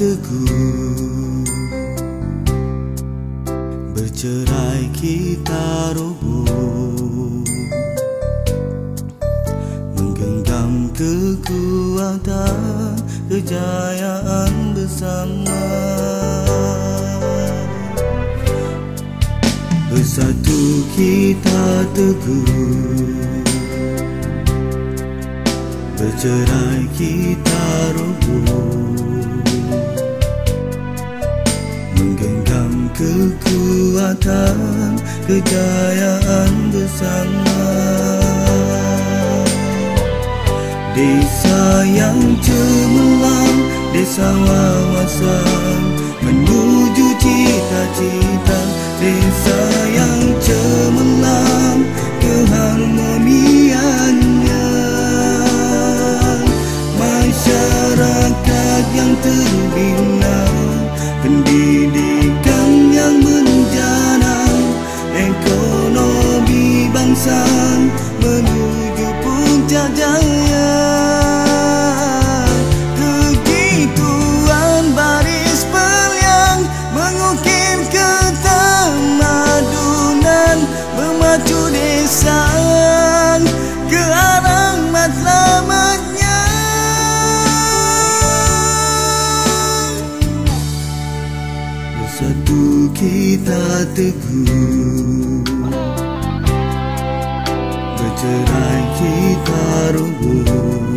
teguh. Bercerai kita roboh Menggenggam kekuatan kejayaan bersama. Bersatu kita teguh. Bercerai kita roboh Menggenggam kekuatan Kejayaan bersama. Desa yang cemerlang Desa wawasan Menuju cita-cita Desa terbina. Pendidikan yang menjana Ekonomi bangsa Menuju puncak jaya. Kegituan baris periang Mengukir ketamadunan Memacu desa. Ke arah matlamatnya Bersatu kita teguh. Bercerai kita roboh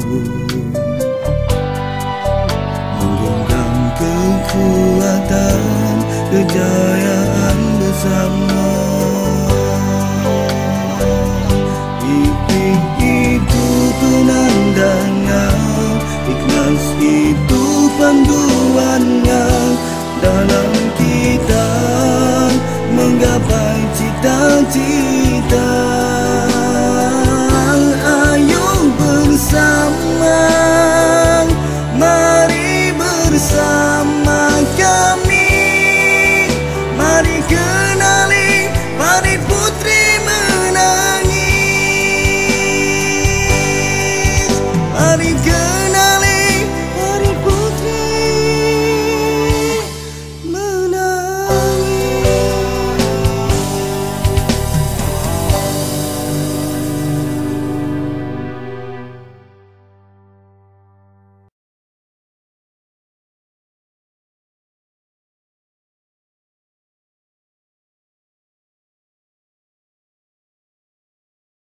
Menggenggam kekuatan Kejayaan bersama cita-cita Ayo bersama Mari bersama kami. Mari kenali Mari putri menangis. Mari kenali